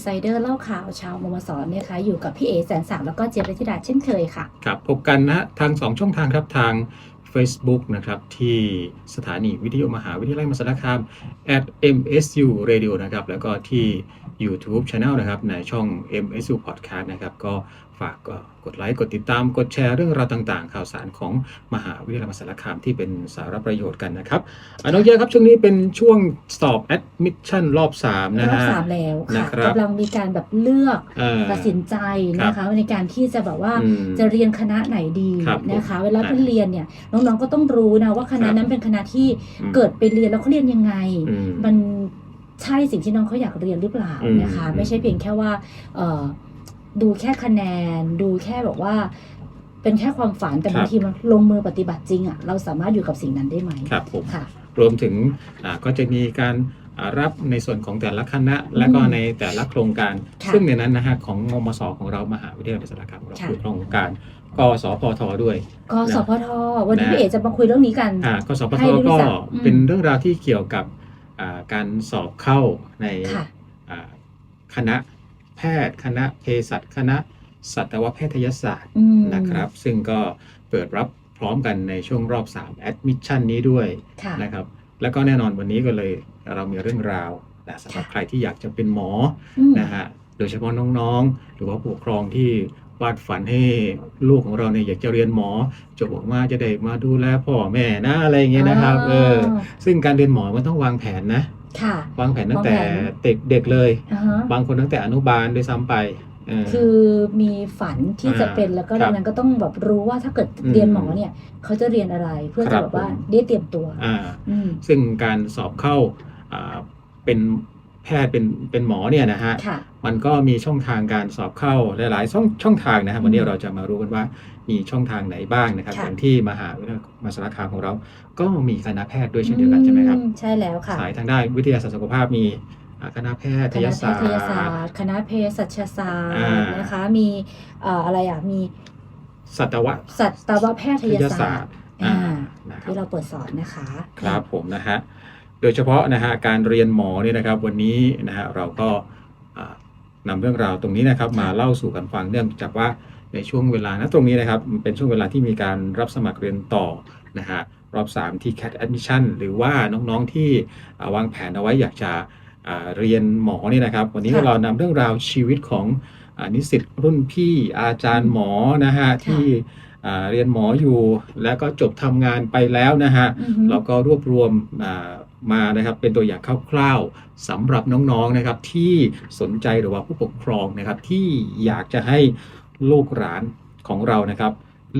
ไซเดอร์เล่าข่าวชาวมมสนะคะ อยู่กับพี่เอแสนศักดิ์แล้วก็เจี๊ยบรัชดาเช่นเคยค่ะ ครับพบกันนะฮะทาง 2 ช่องทางครับทาง Facebook นะครับ ที่สถานีวิทยุมหาวิทยาลัยมหาสารคาม at MSU Radio นะครับ แล้วก็ที่ YouTube Channel นะครับ ในช่อง MSU Podcast นะครับ ก็ ฝากก็กดไลค์กดติดตามกดแชร์เรื่องราวต่างๆ ข่าวสารของมหาวิทยาลัยมหาสารคามที่เป็นสาระประโยชน์กันนะครับอะน้องเยอะครับช่วงนี้เป็นช่วงสอบ admission รอบ3นะรอบฮะสามแล้วนะค่ะครับกำลังมีการแบบเลือกเอ่อตัดสินใจนะคะในการที่จะแบบว่าอืมจะเรียนคณะไหนดีครับนะคะ เวลาอะไปเรียนเนี่ยน้องๆก็ต้องรู้นะว่าคณะครับนั้นเป็นคณะที่อืมเกิดไปเรียนแล้วเขาเรียนยังไงอืมมันใช่สิ่งที่น้องเขาอยากเรียนหรือเปล่าอืมนะคะอืมไม่ใช่เพียงแค่ว่าเอ่อ ดูแค่คะแนน ดูแค่แบบว่า เป็นแค่ความฝันแต่ครับบางทีมันลงมือปฏิบัติจริงอะ่ะเราสามารถอยู่กับสิ่งนั้นได้ไหมครับผมค่ะ รวมถึงอ่าก็จะมีการอ่ารับในส่วนของแต่ละคณะ และก็ในแต่ละโครงการค่ะซึ่งในนั้นนะฮะของมมสของเรามหาวิทยาลัยสารคามของเราค่ะคือโครงการกสพทด้วยก็สพทวันนี้นะพี่เอกจะมาคุยเรื่องนี้กันอ่ากสพให้ทได้รู้ก็จักอืมเป็นเรื่องราวที่เกี่ยวกับอ่าการสอบเข้าในค่ะอ่าคณะ แพทย์ คณะเภสัชคณะสัตวแพทยศาสตร์อืมนะครับ ซึ่งก็เปิดรับพร้อมกันในช่วงรอบ3 admission นี้ด้วยค่ะนะครับ แล้วก็แน่นอนวันนี้ก็เลยเรามีเรื่องราวนะสำหรับค่ะใครที่อยากจะเป็นหมออืมนะฮะโดยเฉพาะน้องๆ หรือว่าผู้ปกครองที่ วาดฝันให้ลูกของเราเนี่ยอยากจะเรียนหมอจบออกมาจะได้มาดูแลพ่อแม่นะอะไรอย่างเงี้ยนะครับเออซึ่งการเรียนหมอมันต้องวางแผนนะค่ะวางแผนตั้งแต่วางแผนเด็กเด็กเลยอ่าฮะบางคนตั้งแต่อนุบาลด้วยซ้ำไปเออคือมีฝันที่จะอ่าเป็นแล้วก็ครัดับงนั้นก็ต้องแบบรู้ว่าถ้าเกิดอืมเรียนหมอเนี่ยเขาจะเรียนอะไรเพื่อครัจะบแบบว่าผมได้เตรียมตัวอ่าอืมซึ่งการสอบเข้าอ่าเป็นแพทย์เป็นเป็นหมอเนี่ยนะฮะค่ะมันก็มีช่องทางการสอบเข้าหลายๆช่องช่องทางนะครับอืมวันนี้เราจะมารู้กันว่ามีช่องทางไหนบ้างนะครับค่ะอย่างที่มหาวิทยาลัยมหาสารคามของเรา ก็มีคณะแพทย์ด้วยเช่นเดียวกันใช่ไหมครับอืใช่แล้วค่ะ สายทางด้านวิทยาศาสตร์สุขภาพมีอ่าคณะแพทคณะยแพศาสตทยศาร์สตร์คณะเภสัชศาสตอ่าร์นะคะมีเอ่ออะไรอะมีสัตวสัตวแพทยศาสตร์อ่าอ่านะครับที่เราเปิดสอนนะคะ ครับผมนะฮะ โดยเฉพาะนะฮะการเรียนหมอเนี่ยนะครับ วันนี้นะฮะเราก็อ่านำเรื่องราวตรงนี้นะครับ มาเล่าสู่กันฟังเนื่องจากว่าในช่วงเวลานะตรงนี้นะครับมันเป็นช่วงเวลาที่มีการรับสมัครเรียนต่อนะฮะรอบ 3 ที่ CAT Admission หรือว่าน้องๆที่อ่าวางแผนเอาไว้อยากจะอ่าเรียนหมอเนี่ยนะครับ วันนี้ค่ะเรานำเรื่องราวชีวิตของอานิสิตรุ่นพี่อาจารย์หมอนะฮะที่อ่าเรียนหมออยู่ แล้วก็จบทำงานไปแล้วนะฮะอือฮึเราก็รวบรวมอ่า มานะครับเป็นตัวอย่างคร่าวๆสำหรับน้องๆนะครับที่สนใจหรือว่าผู้ปกครองนะครับที่อยากจะให้ลูกหลานของเรานะครับ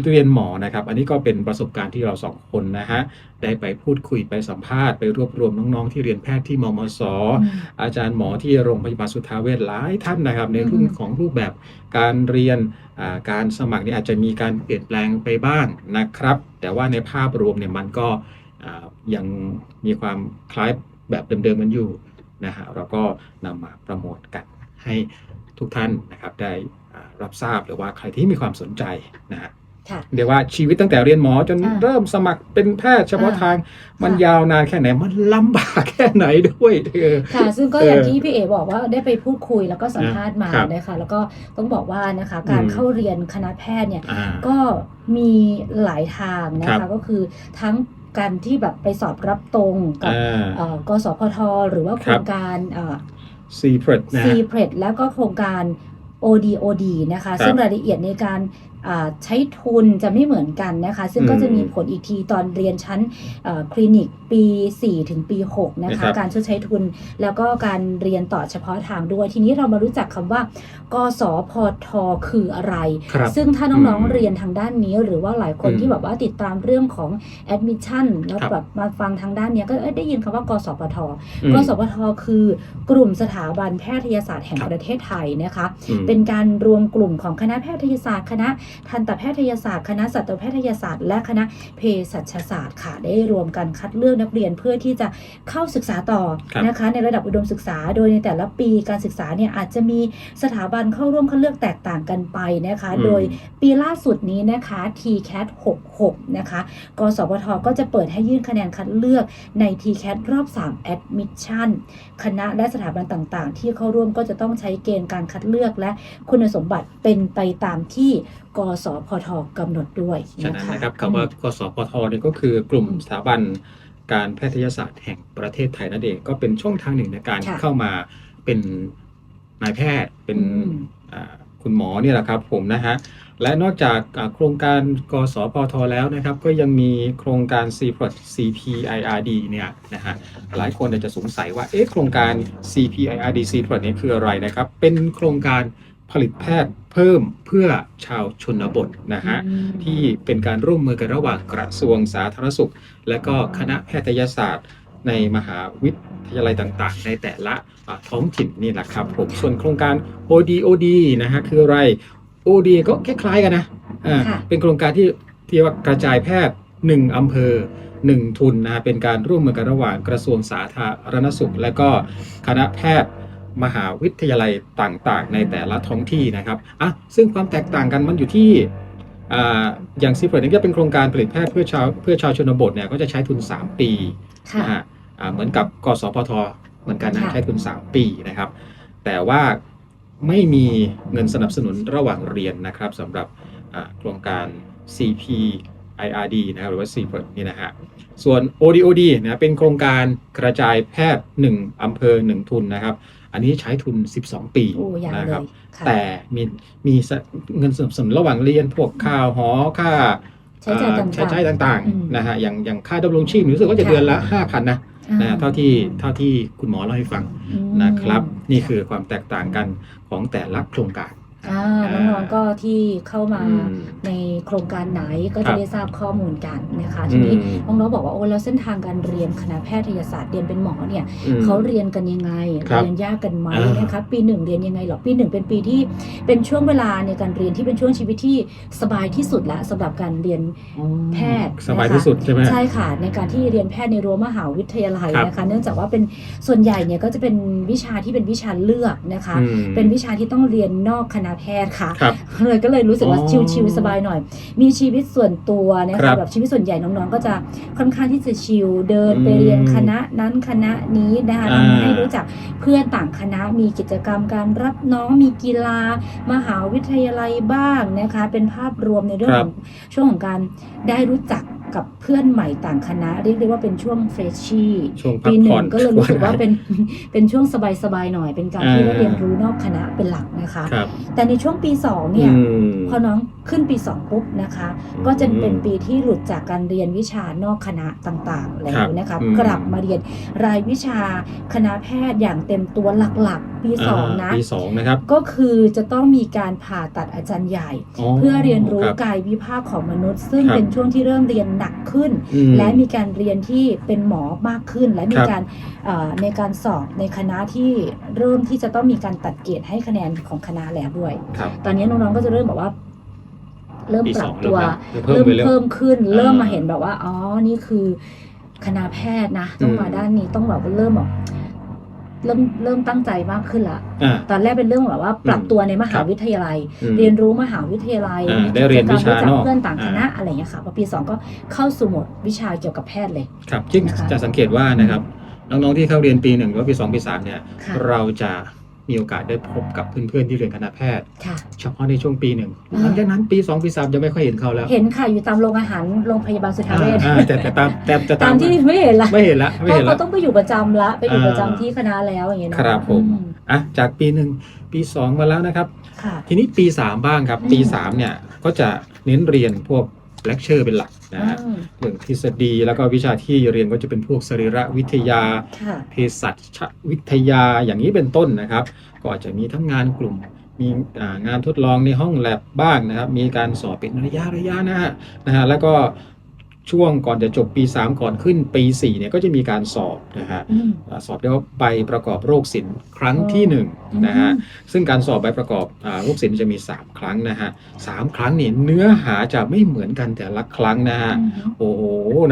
เรียนหมอนะครับ อันนี้ก็เป็นประสบการณ์ที่เราสองคนนะฮะได้ไปพูดคุยไปสัมภาษณ์ไปรวบรวมน้องๆ ที่เรียนแพทย์ที่มมสอืมอาจารย์หมอที่โรงพยาบาลสุทธาเวชหลายท่านนะครับ ในรุ่นอืมของรูปแบบการเรียนอ่าการสมัครนี่อาจจะมีการเปลี่ยนแปลงไปบ้างนะครับ แต่ว่าในภาพรวมเนี่ยมันก็อ่า ยังมีความคล้ายแบบเดิมๆมันอยู่นะฮะเราก็นำมาโปรโมทกันให้ทุกท่านนะครับได้อ่ารับทราบหรือว่าใครที่มีความสนใจนะฮะค่ะเดี๋ยวว่าชีวิตตั้งแต่เรียนหมอจนอ่าเริ่มสมัครเป็นแพทย์เฉพาะอ่าทางมันค่ะยาวนานแค่ไหนมันลำบากแค่ไหนด้วยเออค่ะ ซึ่งก็เออออย่างที่พี่เอบอกว่าได้ไปพูดคุยแล้วก็สัมภาษณ์มาครับนะคะแล้วก็ต้องบอกว่านะคะการอืมเข้าเรียนคณะแพทย์เนี่ยอ่าก็มีหลายทางนะครัคะบก็คือทั้ง การที่แบบไปสอบรับตรงกับอ่าเอ่อกสพทหรือว่าโคครัรบงการเอ่อซีเพรสนะ c ฮะ p r e d แล้วก็โครงการ ODOD นะคะครับซึ่งรายละเอียดในการอ่า ใช้ทุนจะไม่เหมือนกันนะคะ ซึ่งก็อืมจะมีผลอีกทีตอนเรียนชั้นเอ่อคลินิกปี 4 ถึงปี 6 นะนะครัคะบการชดใช้ทุนแล้วก็การเรียนต่อเฉพาะทางด้วย ทีนี้เรามารู้จักคำว่ากสพทคืออะไรครับซึ่งถ้าน้องอืมๆเรียนทางด้านนี้ หรือว่าหลายคนอืมที่แบบว่าติดตามเรื่องของ admission แล้วครับแบบมาฟังทางด้านเนี้ยก็เอ้ยได้ยินคำว่ากสพทอืมกสพทคือกลุ่มสถาบันแพทยศาสตร์แห่งครับประเทศไทยนะคะอืมเป็นการรวมกลุ่มของคณะแพทยศาสตร์คณะทันตแพทยศาสตร์ คณะสัตวแพทยศาสตร์ และคณะเภสัชศาสตร์ค่ะได้รวมกันคัดเลือกนักเรียนเพื่อที่จะเข้าศึกษาต่อครับนะคะ ในระดับอุดมศึกษา โดยในแต่ละปีการศึกษาเนี่ยอาจจะมีสถาบันเข้าร่วมคัดเลือกแตกต่างกันไปนะคะอืมโดยปีล่าสุดนี้นะคะ TCAT 66 นะคะ กสพทก็จะเปิดให้ยื่นคะแนนคัดเลือกใน TCAT รอบ 3 Admission คณะและสถาบันต่างๆ ที่เข้าร่วมก็จะต้องใช้เกณฑ์การคัดเลือกและคุณสมบัติเป็นไปตามที่ กสพทกำหนดด้วยฉะนะนั้นคะนะครับคำว่ากสพทนี่ก็คือกลุ่มสถาบันการแพทยศาสตร์แห่งประเทศไทยนั่นเองก็เป็นช่องทางหนึ่งในการค่ะเข้ามาเป็นนายแพทย์เป็นอืม อ่าคุณหมอเนี่ยแหละครับผมนะฮะและนอกจากอ่าโครงการกสพทแล้วนะครับ ก็ยังมีโครงการ c p r o t CPIRD เนี่ยนะฮะหลายคนอาจจะสงสัยว่าเอ๊ะโครงการ CPIRD c p r o t นี้คืออะไรนะครับ เป็นโครงการ ผลิตแพทย์เพิ่มเพื่อชาวชนบทนะฮะอืมที่เป็นการร่วมมือกันระหว่างกระทรวงสาธารณสุข และก็คณะแพทยศาสตร์ ในมหาวิทยาลัยต่างๆ ในแต่ละอ่าท้องถิ่นนี่แหละครับผมส่วนโครงการ ODOD นะฮะคืออะไร OD ก็คล้ายๆกันนะอ่าค่ะเป็นโครงการที่ที่ว่ากระจายแพทย์ 1 อำเภอ 1 ทุนนะฮะเป็นการร่วมมือกันระหว่างกระทรวงสาธารณสุข และก็คณะแพทย์ มหาวิทยาลัยต่างๆ ในแต่ละท้องที่นะครับอะซึ่งความแตกต่างกันมันอยู่ที่อ่าอย่างซีเฟิร์ดนี่ก็เป็นโครงการผลิตแพทย์เพื่อชาวเพื่อชาวชนบทเนี่ยก็จะใช้ทุน 3 ปีค่ะนะฮะอ่าเหมือนกับกสพทเหมือนกันนะค่ะใช้ทุน 3 ปีนะครับ แต่ว่าไม่มีเงินสนับสนุนระหว่างเรียนนะครับสำหรับอ่าโครงการ CPIRD นะครับหรือว่า CPIRD นี่นะฮะ ส่วน ODOD นะเป็นโครงการกระจายแพทย์ 1 อำเภอ 1 ทุนนะครับ อันนี้ใช้ทุน 12 ปีโอ้ยังนะเลครับยค่ะแต่มีมีสะเงินสนับสนุนระหว่างเรียนพวกค่าหอค่าใช้จ่ายต่างๆใช้จ่ายต่างอืมๆนะฮะอย่างอย่างค่าดำรงชีพรู้สึกว่าจะค่ะเดือนละ 5,000นะอ่านะเท่าที่เท่าที่คุณหมอเล่าให้ฟังอืมนะครับ นี่คือความแตกต่างกันของแต่ละโครงการ อ่าน้องๆก็ที่เข้ามาอืมในโครงการไหนก็ครัจะบได้ทราบข้อมูลกันนะคะทีนี้อืมน้องๆบอกว่าโอ้แล้วเส้นทางการเรียนคณะแพทยศาสตร์เรียนเป็นหมอเนี่ยอืมเขาเรียนกันยังไงครับเรียนยากกันไหมอ่าน นะคะปีหนึ่งเรียนยังไงหรอปีหนึ่งเป็นปีที่เป็นช่วงเวลาในการเรียนที่เป็นช่วงชีวิตที่สบายที่สุดละสำหรับการเรียนแพทย์สบายนะคะที่สุดใช่ไหม ใช่ค่ะในการที่เรียนแพทย์ในรั้วมหาวิทยาลัยครับ นะคะ เนื่องจากว่าเป็นส่วนใหญ่เนี่ยก็จะเป็นวิชาที่เป็นวิชาเลือกนะคะ อืม เป็นวิชาที่ต้องเรียนนอกคณะแพทย์ค่ะครับ เลยก็เลยรู้สึกว่าอ๋อชิลๆสบายหน่อย มีชีวิตส่วนตัวนะครัคะบแบบชีวิตส่วนใหญ่น้องๆ ก็จะค่อนข้างที่จะชิลเดินไปอืมเรียนคณะนั้นคณะนี้นะคะอ่า ทำให้รู้จักเพื่อนต่างคณะมีกิจกรรมการรับน้องมีกีฬา มหาวิทยาลัยบ้างนะคะ เป็นภาพรวมในเรื่องของช่วงของการได้รู้จัก กับเพื่อนใหม่ต่างคณะ เรียกได้ว่าเป็นช่วงเฟรชชี่ช่วงพักปีหผ่นึ่องนก็เลยรู้สึกว่าช่งเป็นเป็นช่วงสบายๆหน่อย เป็นการที่อ่าได้เรียนรู้นอกคณะเป็นหลักนะคะครับแต่ในช่วงปีสองเนี่ยอืมพอน้องขึ้นปี2ปุ๊บนะคะอืมก็จะเป็นปีที่หลุดจากการเรียนวิชานอกคณะต่างๆแล้ครัวบนะคะอืมกลับมาเรียนรายวิชาคณะแพทย์อย่างเต็มตัวหลักๆ ปี2นะปีสองนะครับก็คือจะต้องมีการผ่าตัดอาจารย์ใหญ่ เพื่อเรียนรู้คบกายวิภาคของมนุษย์ ซึ่งครับเป็นช่วงที่เริ่มเรียนหนักขึ้นอืมและมีการเรียนที่เป็นหมอมากขึ้น และมีครับการเอ่อในการสอบในคณะที่เริ่มที่จะต้องมีการตัดเกรดให้คะแนนของคณะแล้วด้วยครับตอนนี้น้องๆก็จะเริ่มแบบว่าเริ่มปีปสรัอบงตัวเริ่มแล้วเริ่มเพิ่มไปเรื่อยเพิ่มขึ้นอ่าเริ่มมาเห็นแบบว่า อ๋อ นี่คือคณะแพทย์นะ ต้องมาอืมด้านนี้ต้องแบบว่าเริ่มแบบ เริ่มเริ่มตั้งใจมากขึ้นละอ่า ตอนแรกเป็นเรื่องแบบว่า ปรับอืมตัวในมหาครับวิทยาลัย อืม เรียนรู้มหาวิทยาลัยอ่ามีได้เรียนวิชากิจกรรมรู้จักนอกเพื่อนต่างคณะอ่าอะไรอย่างเงี้ยค่ะพอปีสองก็เข้าสู่โหมดวิชาเกี่ยวกับแพทย์เลย ครับจึงนะคะ จะสังเกตว่านะครับน้องๆที่เข้าเรียนปีหนึ่งหรือว่าปีสองปีสามเนี่ย ค่ะ เราจะ มีโอกาสได้พบกับเพื่อนๆที่เรียนคณะแพทย์ ค่ะ เฉพาะในช่วงปีหนึ่งอ่า หลังจากนั้นปีสองปีสามจะไม่ค่อยเห็นเขาแล้วเห็นค่ะอยู่ตามโรงอาหารโรงพยาบาลสุทธาเวชอ่าแต่แต่ตามแต่แต่ตามที่ไม่เห็นละไม่เห็นละไม่เพราะเห็นเขาละ ต้องไปอยู่ประจำละไปอยู่อ่าประจำที่คณะแล้วอย่างเงี้ยเนาะครับผม อือะจากปีหนึ่งปีสองมาแล้วนะครับ ค่ะ ทีนี้ปี3บ้างครับ อืม ปี3เนี่ยก็จะเน้นเรียนพวก เลคเชอร์เป็นหลักนะฮะอืมเรื่องทฤษฎีแล้วก็วิชาที่เรียนก็จะเป็นพวกสรีรวิทยาค่ะเภสัชวิทยาอย่างนี้เป็นต้นนะครับ ก็อาจจะมีทั้งงานกลุ่มมีอ่างานทดลองในห้องแลบบ้างนะครับ มีการสอบเป็นระยะระยะนะฮะนะฮะแล้วก็ ช่วงก่อนจะจบปี 3 ก่อนขึ้นปี4เนี่ยก็จะมีการสอบนะฮะอืมอ่าสอบเรียกว่าใบประกอบโรคศิลป์ครั้งที่1นงนะฮะซึ่งการสอบใบประกอบอาโรคศิลป์จะมี 3 ครั้งนะฮะสามครั้งนี่เนื้อหาจะไม่เหมือนกันแต่ละครั้งนะฮะอืมโอ้โห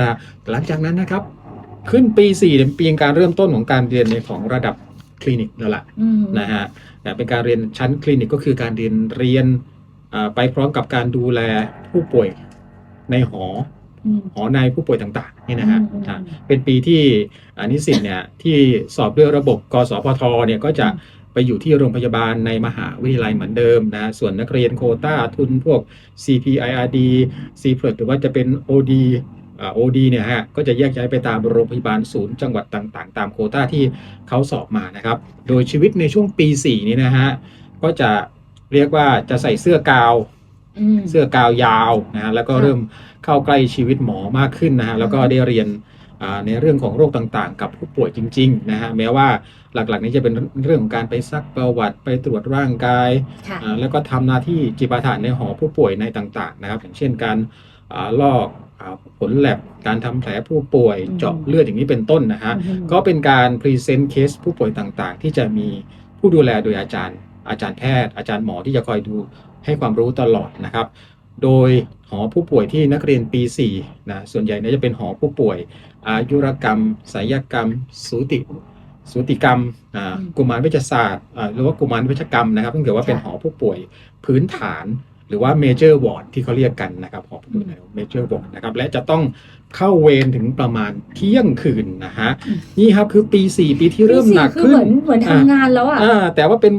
นะหลังจากนั้นนะครับ ขึ้นปี4เนี่ยเป็นปีการเริ่มต้นของการเรียนในของระดับคลินิกแล้วล่ะอืมนะฮะแต่เป็นการเรียนชั้นคลินิกก็คือการเรียนเรียนอ่าไปพร้อมกับการดูแลผู้ป่วยในหออืม หอในผู้ป่วยต่างๆนี่นะฮะอืมอ่าเป็นปีที่อ่านิสิตเนี่ยที่สอบด้วยระบบกสพทเนี่ยก็จะไปอยู่ที่โรงพยาบาลในมหาวิทยาลัยเหมือนเดิมนะส่วนนักเรียนโควต้าทุนพวก CPIRD c p r หรือว่าจะเป็น OD อ่า OD เนี่ยฮะก็จะแยกย้ายไปตามโรงพยาบาลศูนย์จังหวัดต่างๆ ตามโควต้าที่เขาสอบมานะครับ โดยชีวิตในช่วงปี 4 นี้นะฮะก็จะเรียกว่าจะใส่เสื้อกาวอืม เสื้อกาวยาวนะฮะแล้วก็ค่ะเริ่มเข้าใกล้ชีวิตหมอมากขึ้นนะฮะแล้วก็ได้เรียนอ่าในเรื่องของโรคต่างๆ กับผู้ป่วยจริงๆนะฮะแม้ว่าหลักๆ นี้จะเป็นเรื่องของการไปซักประวัติไปตรวจร่างกายค่ะอ่าแล้วก็ทำหน้าที่จิปาถะในหอผู้ป่วยในต่าง ๆ นะครับ อย่างเช่นการอ่าลอกอ่าผลแลบการทำแผลผู้ป่วยอืมเจาะเลือดอย่างนี้เป็นต้นนะฮะอืมก็เป็นการพรีเซนต์เคสผู้ป่วยต่างๆ ที่จะมีผู้ดูแลโดยอาจารย์ อาจารย์แพทย์ อาจารย์หมอที่จะคอยดู ให้ความรู้ตลอดนะครับ โดยหอผู้ป่วยที่นักเรียนปี4นะส่วนใหญ่เนี่ยจะเป็นหอผู้ป่วย อายุรกรรมศิลกรรม สูติสูติกรรมอ่าอืมกุมารเวชศาสตร์อ่าหรือว่ากุมารเวชกรรมนะครับต้องเกิดว่าเป็นค่ะหอผู้ป่วยพื้นฐานหรือว่า major ward ที่เขาเรียกกันนะครับหอผู้ป่วย major ward นะครับและจะต้องเข้าเวรถึงประมาณเที่ยงคืนนะฮะอืมนี่ครับคือปี 4 ปีที่เริ่มปีสี่หนักคือขึ้เหนมือนเหมือนทำงานแล้วอะอ่าแต่ว่าเป็น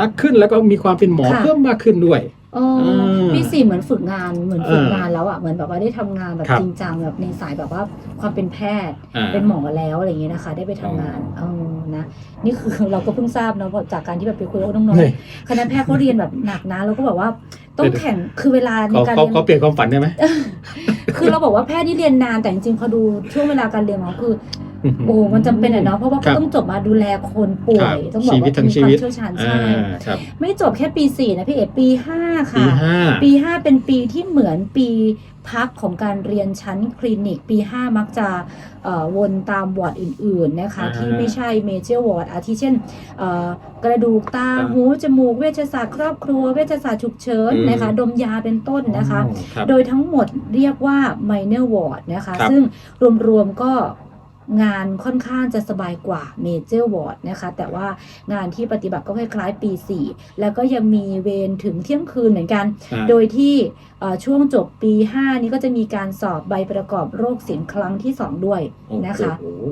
นักขึ้นแล้วก็มีความเป็นหมอค่ะ เพิ่มมากขึ้นด้วยเอออมปีสี่เหมือนฝึกงานเหมือนฝึกเอองานแล้วอะเหมือนแบบว่าได้ทำงานแบบครับ จริงจังแบบในสายแบบว่าความเป็นแพทย์ อ่า เป็นหมอแล้วอะไรอย่างเงี้ยนะคะ ได้ไปทำงานเออนะนี่คือ เราก็เพิ่งทราบเนาะเพราะจากการที่แบบไปคุยกับน้องเฮ้ยๆคณะแพทย์เขาเรียนแบบหนักนะแล้วก็แบบว่าต้องเดี๋ยวแข่งคือเวลาในเขาการเขาเรียน เขาเปลี่ยนความฝันได้ไหม คือเราบอกว่าแพทย์นี่เรียนนานแต่จริงๆพอดูช่วงเวลาการเรียนของเขาคือ โอ้มันจำเป็นอะเนาะเพราะว่าครัเขาบต้องจบมาดูแลคนป่วยครับต้องบอกชีวิว่าตทั้งมีชีความวิตเชี่ยวชาญอ่าใช่ครับไม่จบแค่ปีสี่นะพี่เอกปีห้าปีค่ะห้าปี5เป็นปีที่เหมือนปีพักของการเรียนชั้นคลินิกปี 5 มักจะเอ่อวนตามวอร์ดอื่น ๆ นะคะอ่าที่ไม่ใช่เมเจอร์วอร์ดอาทิเช่นเอ่อกระดูกตาครับหูจมูก เวชศาสตร์ครอบครัว เวชศาสตร์ฉุกเฉินอืมนะคะ ดมยาเป็นต้นนะคะอ๋อครับโดยทั้งหมดเรียกว่า minor ward นะคะครับซึ่งรวม ๆ ก็ งานค่อนข้างจะสบายกว่า major ward นะคะ แต่ว่างานที่ปฏิบัติก็คล้ายๆปี 4 แล้วก็ยังมีเวรถึงเที่ยงคืนเหมือนกันอ่าโดยที่เอ่อช่วงจบปี 5 นี้ก็จะมีการสอบใบประกอบโรคศิลป์ครั้งที่ 2 ด้วยนะคะโอ้โห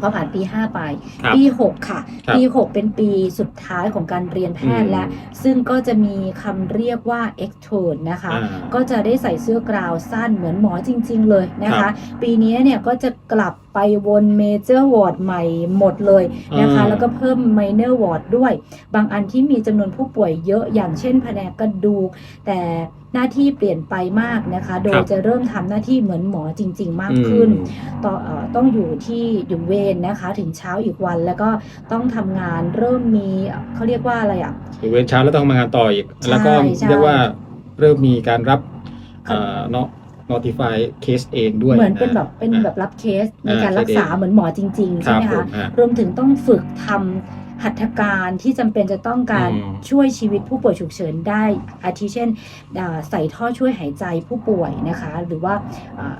พอผ่านปี 5 ไปครับปี 6 ค่ะครับปี 6 เป็นปีสุดท้ายของการเรียนแพทย์และ ซึ่งก็จะมีคำเรียกว่า extern นะคะอ่าก็จะได้ใส่เสื้อกราวสั้นเหมือนหมอจริง ๆ เลยนะครัคะบปีนี้เนี่ยก็จะกลับไปวนเมเจอร์วอร์ดใหม่หมดเลยนะคะอ่าแล้วก็เพิ่มไมเนอร์วอร์ดด้วย บางอันที่มีจำนวนผู้ป่วยเยอะอย่างเช่นแผนกกระดูกแต่ หน้าที่เปลี่ยนไปมากนะคะ โดยจะเริ่มทำหน้าที่เหมือนหมอจริง ๆ มากขึ้นต่อเอ่อต้องอยู่ที่อยู่เวรนะคะ ถึงเช้าอีกวันแล้วก็ต้องทำงานเริ่มมีเขาเรียกว่าอะไรอะอยู่เวรเช้าแล้วต้องมางานต่ออีกใช่แล้วก็ใช่เรียกว่าเริ่มมีการรับครับเนาะ notify case เองด้วยเหมือนเป็นแบบะเป็นแบบรับเคสในอ่าการรักษาเคสเองเหมือนหมอจริงๆคใช่รับไหมผคะมฮะรวมถึงต้องฝึกทำ หัตถการที่จำเป็นจะต้องการอืม ช่วยชีวิตผู้ป่วยฉุกเฉินได้ อาทิเช่นอ่าใส่ท่อช่วยหายใจผู้ป่วยนะคะ หรือว่าอ่า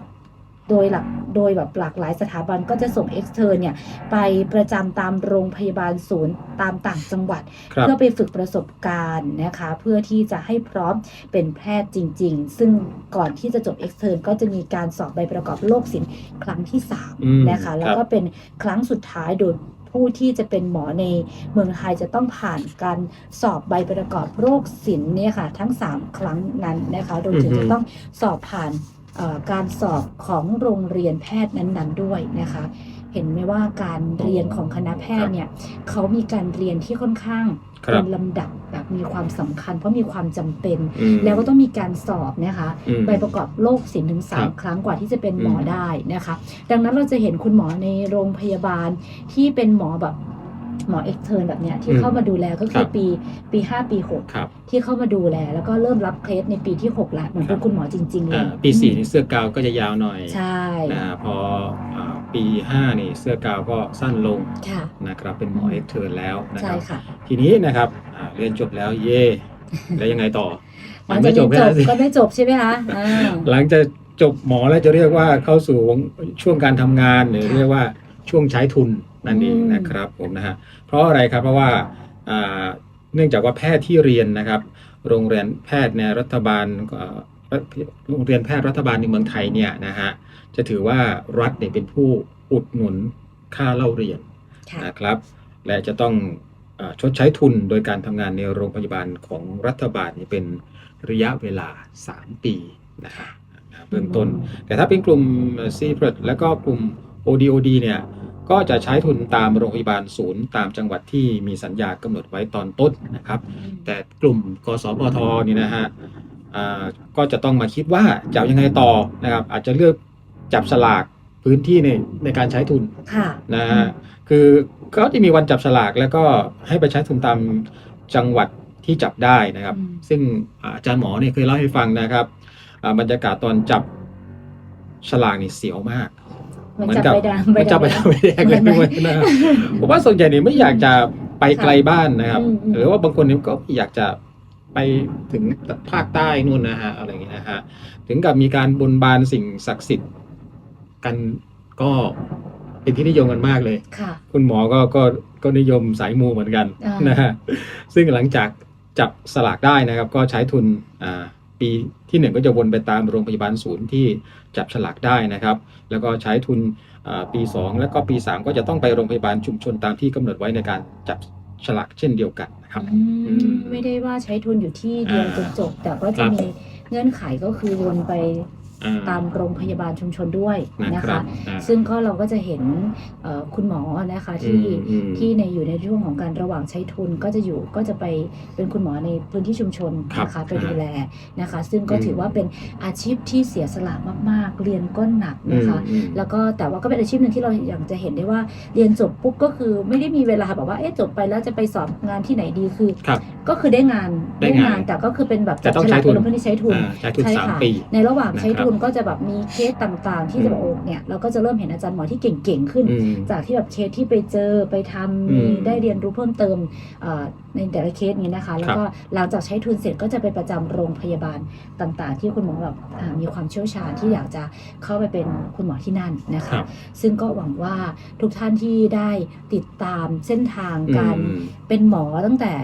โดยหลักโดยแบบหลากหลายสถาบันก็จะส่งเอ็กเทอร์เนี่ยไปประจำตามโรงพยาบาลศูนย์ตามต่างจังหวัด ครับ เพื่อไปฝึกประสบการณ์นะคะ เพื่อที่จะให้พร้อมเป็นแพทย์จริง ๆ ซึ่งก่อนที่จะจบเอ็กเทอร์ก็จะมีการสอบใบประกอบโรคศิลป์ครั้งที่ อืม3 นะคะ แล้วก็เป็นครั้งสุดท้ายโดย ผู้ที่จะเป็นหมอในเมืองไทยจะต้องผ่านการสอบใบประกอบโรคศิลป์เนี่ยค่ะ ทั้ง 3 ครั้งนั้นนะคะโดยถึงจะต้องสอบผ่านการสอบของโรงเรียนแพทย์นั้น ๆ ด้วยนะคะ เห็นไหมว่าการเรียนของคณะแพทย์เนี่ยเขามีการเรียนที่ค่อนข้าง เป็บนลำดับแบบมีความสำคัญ เพราะมีความจำเป็นอืมแล้วก็ต้องมีการสอบนะคะอืมใบประกอบโรคศิลป์ถึงครับ3ครั้งกว่าที่จะเป็นหมออมได้นะคะ ดังนั้นเราจะเห็นคุณหมอในโรงพยาบาลที่เป็นหมอแบบหมอเอ็กเทิร์นแบบเนี้ยที่อืมเข้ามาดูแลก็คคืรัอบปีปีห้าปีหกครับที่เข้ามาดูแล แล้วก็เริ่มรับเคสในปีที่หกแล้วเหมือนเป็นคุณหมอจริง ๆ เลอ่ายปีสี่นี่เสื้อกาวก็จะยาวหน่อย ใช่นะฮะพออ่า ปีห้านี่เสื้อกาวก็สั้นลงค่ะนะครับเป็นหมอเอ็กเทิร์นแล้วนะคใช่รับ ค่ะทีนี้นะครับอ่าเรียนจบแล้วเย่แล้วยังไงต่อหลัมังนจาไม่กจบเรีแค่ยนจนั้บนสิ ก็ไม่จบใช่ไหมคะอ่า หลังจากจบหมอแล้วจะเรียกว่าเข้าสู่วงช่วงการทำงานหรือค่ะเรียกว่าช่วงใช้ทุนนั่นเองอืม นะครับผมนะฮะเพราะอะไรครับเพราะว่าอ่าเนื่องจากว่าแพทย์ที่เรียนนะครับ โรงเรียนแพทย์ในรัฐบาลเอ่อ โรงเรียนแพทย์รัฐบาลในเมืองไทยเนี่ยนะฮะจะถือว่ารัฐเนี่ยเป็นผู้อุดหนุนค่าเล่าเรียนค่ะนะครับ และจะต้องเออชดใช้ทุนโดยการทำงานในโรงพยาบาลของรัฐบาลเนี่ยเป็นระยะเวลา 3 ปีนะฮะนะเบื้องต้น แต่ถ้าเป็นกลุ่ม c p r e t แล้วก็กลุ่ม ODOD เนี่ยก็จะใช้ทุนตามโรงพยาบาลศูนย์ ตามจังหวัดที่มีสัญญากำหนดไว้ตอนต้นนะครับ แต่กลุ่มกสพทนี่นะฮะอ่า ก็จะต้องมาคิดว่าจะเอายังไงต่อนะครับ อาจจะเลือกจับสลากพื้นที่ในในการใช้ทุนค่ะนะฮะคือเขาจะมีวันจับสลากแล้วก็ให้ไปใช้ทุนตามจังหวัดที่จับได้นะครับอืมซึ่งอาจารย์หมอเนี่ยเคยเล่าให้ฟังนะครับอ่าบรรยากาศตอนจับฉลากนี่เสียวมากมันจับไปดามมันจับไปดำไปแดงกันด้วยนะผมว่าส่วนใหญ่เนี่ยไม่อยากจะไปไกลบ้านนะครับอืมอืมหรือว่าบางคนเนี่ยก็อยากจะ ไปถึงภาคใต้นู่นนะฮะอะไรอย่างเงี้ยนะฮะถึงกับมีการบนบานสิ่งศักดิ์สิทธิ์กันก็เป็นที่นิยมกันมากเลยค่ะคุณหมอก็ก็ก็นิยมสายมูเหมือนกันอ่านนะฮะซึ่งหลังจากจับสลากได้นะครับ ก็ใช้ทุนอ่าปีที่หนึ่งก็จะวนไปตามโรงพยาบาลศูนย์ที่จับฉลากได้นะครับ แล้วก็ใช้ทุนอ่าปี 2 แล้วก็ปี 3 ก็จะต้องไปโรงพยาบาลชุมชนตามที่กำหนดไว้ในการจับ ฉลากเช่นเดียวกันนะครับ อือืมมไม่ได้ว่าใช้ทุนอยู่ที่เดียวจนจบ แต่ก็คจะรับมีเงื่อนไขก็คือวนไปอ่ ตามโรงพยาบาลชุมชนด้วยนะนะครัคะบอ่าซึ่งก็เราก็จะเห็นเอ่อคุณหมอนะคะที่อืมอืมที่ในอยู่ในช่วงของการระหว่างใช้ทุนก็จะอยู่ก็จะไปเป็นคุณหมอในพื้นที่ชุมชนครับนะคะไปอ่าดูแลนะคะ ซึ่งก็อืมถือว่าเป็นอาชีพที่เสียสละมาก ๆ เรียนก็หนักนะคะอืมแล้วก็แต่ว่าก็เป็นอาชีพหนึ่งที่เราอยากจะเห็นได้ว่าเรียนจบปุ๊บก็คือไม่ได้มีเวลาแบบว่าเอ๊ะจบไปแล้วจะไปสอบงานที่ไหนดีคือครับก็คือได้งานได้งานแต่ก็คือเป็นแบบแต่ต้องฉใช้ลากทุนเป็นลงพื้นที่ใช้ทุนอ่าใช้ทุนใช่สามค่ะปีในระหว่างใช้นะครับทุนก็จะแบบมีเคสต่างๆ ที่จะแบบอืมโอ้เนี่ยเราก็จะเริ่มเห็นอาจารย์หมอที่เก่งๆขึ้นอืมจากที่แบบเคสที่ไปเจอไปทำอืมมีได้เรียนรู้เพิ่มเติมเอ่อในแต่ละเคสนี้นะคะ แล้วก็หลังจากใช้ทุนเสร็จก็จะไปประจำโรงพยาบาลต่างๆ ที่คุณหมอแบบอ่ามีความเชี่ยวชาญที่อยากจะเข้าไปเป็นคุณหมอที่นั่นนะครัคะบซึ่งก็หวังว่าทุกท่านที่ได้ติดตามเส้นทางการอืมเป็นหมอตั้งแต่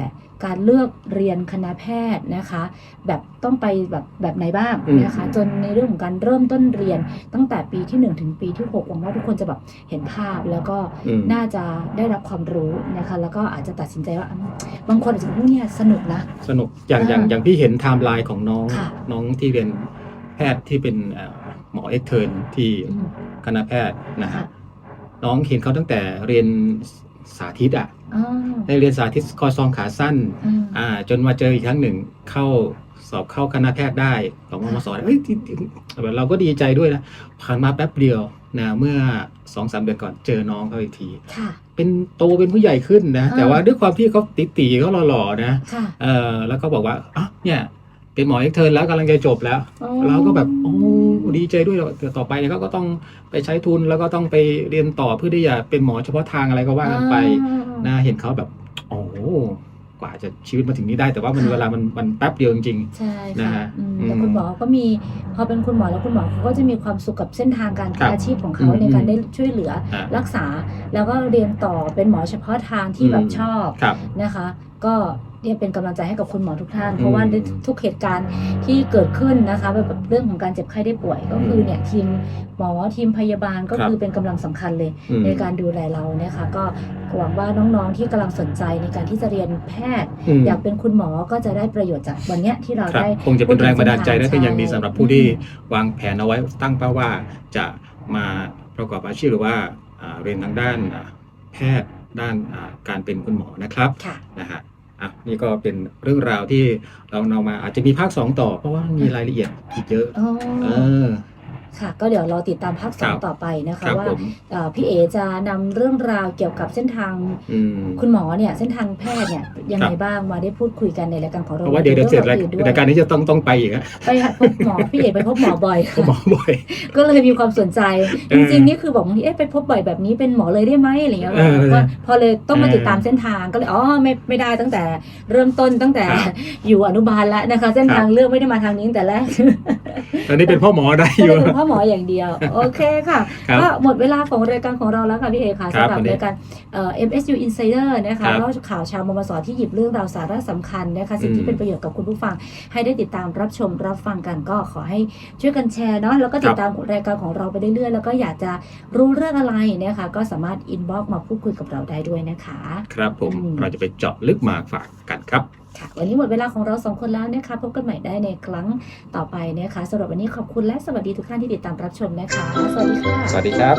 การเลือกเรียนคณะแพทย์นะคะ แบบต้องไปแบบแบบไหนบ้างนะคะอืมจนในเรื่องของการเริ่มต้นเรียนตั้งแต่ปีที่ 1 ถึงปีที่6หวังว่าทุกคนจะแบบเห็นภาพแล้วก็อืมน่าจะได้รับความรู้นะคะ แล้วก็อาจจะตัดสินใจว่าอืมบางคนอาจจะพูดเนี่ยสนุกนะ สนุกอย่างอย่างอ่าอย่างพี่เห็นไทม์ไลน์ของน้องค่ะน้องที่เรียนแพทย์ที่เป็นเอ่อหมอเอ็กเทิร์นที่อืมคณะแพทย์นะฮะค่ะน้องเห็นเขาตั้งแต่เรียน สาธิตอะอ๋อได้เรียนสาธิตคอซองขาสั้น อืม อ่า จนมาเจออีกครั้งหนึ่งเข้าสอบเข้าคณะแพทย์ได้ของมมสเอ้ยที่ที่แบบเราก็ดีใจด้วยนะผ่านมาแป๊บเดียวนะเมื่อสองสามเดือนก่อนเจอน้องเขาอีกที ค่ะ เป็นโตเป็นผู้ใหญ่ขึ้นนะ อ่า แต่ว่าด้วยความที่เขาติตีๆเขาหล่อๆนะ ค่ะ เออแล้วก็บอกว่าอะเนี่ย เป็นหมอเอ็กเทิร์นแล้วกำลังจะจบแล้วอ๋อเราก็แบบโอ้ดีใจด้วยแต่ต่อไปเนี่ยเขาก็ต้องไปใช้ทุนแล้วก็ต้องไปเรียนต่อเพื่อที่จะเป็นหมอเฉพาะทางอะไรก็ว่ากันไปอ่านะเห็นเขาแบบโอ้โหกว่าจะชีวิตมาถึงนี้ได้ แต่ว่ามันค่ะเวลามันมันแป๊บเดียวจริงใช่นะค่ะฮะอืมอืมแต่คุณหมอก็มีพอเป็นคุณหมอแล้วคุณหมอเขาก็จะมีความสุขกับเส้นทางการครับอาชีพของเขาอืมในการอืมได้ช่วยเหลืออ่ารักษา แล้วก็เรียนต่อเป็นหมอเฉพาะทางที่แบบอืมชอบครับนะคะ ก็ เนี่ยเป็นกำลังใจให้กับคุณหมอทุกท่านอืมเพราะว่าทุกเหตุการณ์ที่เกิดขึ้นนะคะแบบแบบเรื่องของการเจ็บไข้ได้ป่วยก็คือเนี่ยทีมหมอทีมพยาบาลก็ครับคือเป็นกำลังสำคัญเลยอืมในการดูแลเรานะคะก็หวังว่าน้องๆที่กำลังสนใจในการที่จะเรียนแพทย์อืมอยากเป็นคุณหมอก็จะได้ประโยชน์จากวันเนี้ยที่เราครับได้คงจะเป็นแรงบันดาลใจได้เป็นอย่างดีใช่สำหรับผู้ที่วางแผนเอาไว้ตั้งเป้าว่าจะมาประกอบอาชีพหรือว่าอ่าเรียนทางด้านอ่าแพทย์ด้านอ่าการเป็นคุณหมอนะครับค่ะนะฮะ อะนี่ก็เป็นเรื่องราวที่เราเอามาอาจจะมีภาค2ต่อ เพราะว่ามีรายละเอียดอีกเยอะอ๋อเออ ค่ะ ก็เดี๋ยวรอติดตามภาคสองครับต่อไปนะคคะรับว่าผมเอ่อพี่เอจะนำเรื่องราวเกี่ยวกับเส้นทางอืมคุณหมอเนี่ยเส้นทางแพทย์เนี่ยยังไงครับบ้างมาได้พูดคุยกันในรายการของเราเพราะว่าเดี๋ยวเดี๋ยวเสร็จรายอื่นด้วยรายการนี้จะต้องต้องไปอีกอะไปพบหมอพี่เอไปพบหมอบ่อยผมบค่ะอกบ่อยก็เลยมีความสนใจเอจอริงๆนี่คือบอกบางทีเอ๊ะไปพบบ่อยแบบนี้เป็นหมอเลยได้ไหมอะไรเงี้ยเออว่าพอเลยต้องมาเออติดตามเส้นทางก็เลยอ๋อไม่ไม่ได้ตั้งแต่เริ่มต้นตั้งแต่ครับอยู่อนุบาลแล้วนะคะ เส้นครับทางเลือกไม่ได้มาทางนี้ตั้งแต่แรกตอนนี้เป็นพ่อหมอได้ก็อเลยู่ยเป็นพ่อหมออย่างเดียว โอเคค่ะ ครับก็หมดเวลาของรายการของเราแล้วค่ะพี่เอค่ะครับสำหรับวันนี้รายการเอ่อ MSU Insider นะคะครับเล่าข่าวชาวมมสที่หยิบเรื่องราวสาระสำคัญนะคะสิ่งอืที่มเป็นประโยชน์กับคุณผู้ฟัง ให้ได้ติดตามรับชมรับฟังกันก็ขอให้ช่วยกันแชร์เนาะแล้วก็ติดตามรายการของเราไปเรื่อยๆ แล้วก็อยากจะรู้เรื่องอะไรเนี่ยค่ะก็สามารถอินบ็อกมาพูดคุยกับเราได้ด้วยนะคะ ครับผมอืม เราจะไปเจาะลึกมาฝากกันครับ ค่ะ วันนี้หมดเวลาของเราสองคนแล้วนะคะพบกันใหม่ได้ในครั้งต่อไปนะคะสำหรับวันนี้ขอบคุณและสวัสดีทุกท่านที่ติดตามรับชมนะคะ สวัสดีค่ะ สวัสดีครับ